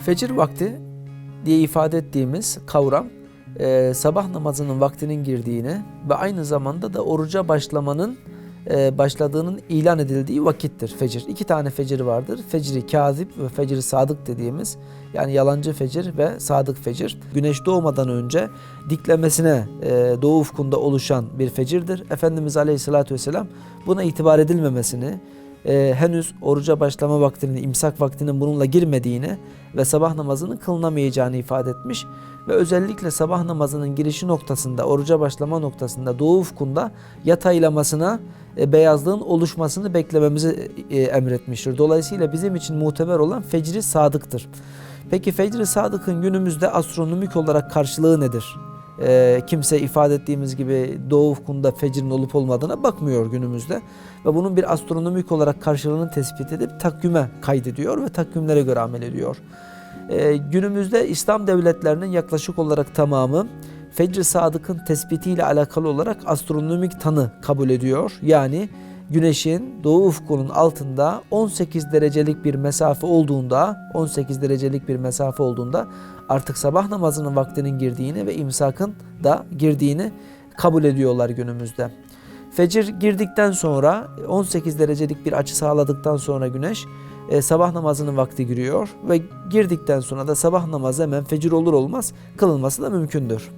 Fecir vakti diye ifade ettiğimiz kavram e, sabah namazının vaktinin girdiğini ve aynı zamanda da oruca başlamanın e, başladığının ilan edildiği vakittir fecir. İki tane fecir vardır. Fecri kazip ve fecri sadık dediğimiz yani yalancı fecir ve sadık fecir. Güneş doğmadan önce diklemesine e, doğu ufkunda oluşan bir fecirdir. Efendimiz Aleyhisselatü Vesselam buna itibar edilmemesini, e, henüz oruca başlama vaktinin, imsak vaktinin bununla girmediğini ve sabah namazının kılınamayacağını ifade etmiş ve özellikle sabah namazının girişi noktasında, oruca başlama noktasında doğu ufkunda yataylamasına e, beyazlığın oluşmasını beklememizi e, emretmiştir. Dolayısıyla bizim için muteber olan fecri sadıktır. Peki fecri sadıkın günümüzde astronomik olarak karşılığı nedir? E, kimse ifade ettiğimiz gibi doğu ufkunda fecrin olup olmadığına bakmıyor günümüzde. Ve bunun bir astronomik olarak karşılığını tespit edip takvime kaydediyor ve takvimlere göre amel ediyor. E, günümüzde İslam devletlerinin yaklaşık olarak tamamı Fecr-i Sadık'ın tespitiyle alakalı olarak astronomik tanı kabul ediyor. Yani Güneşin doğu ufkunun altında 18 derecelik bir mesafe olduğunda 18 derecelik bir mesafe olduğunda artık sabah namazının vaktinin girdiğini ve imsakın da girdiğini kabul ediyorlar günümüzde. Fecir girdikten sonra 18 derecelik bir açı sağladıktan sonra güneş e, sabah namazının vakti giriyor ve girdikten sonra da sabah namazı hemen fecir olur olmaz kılınması da mümkündür.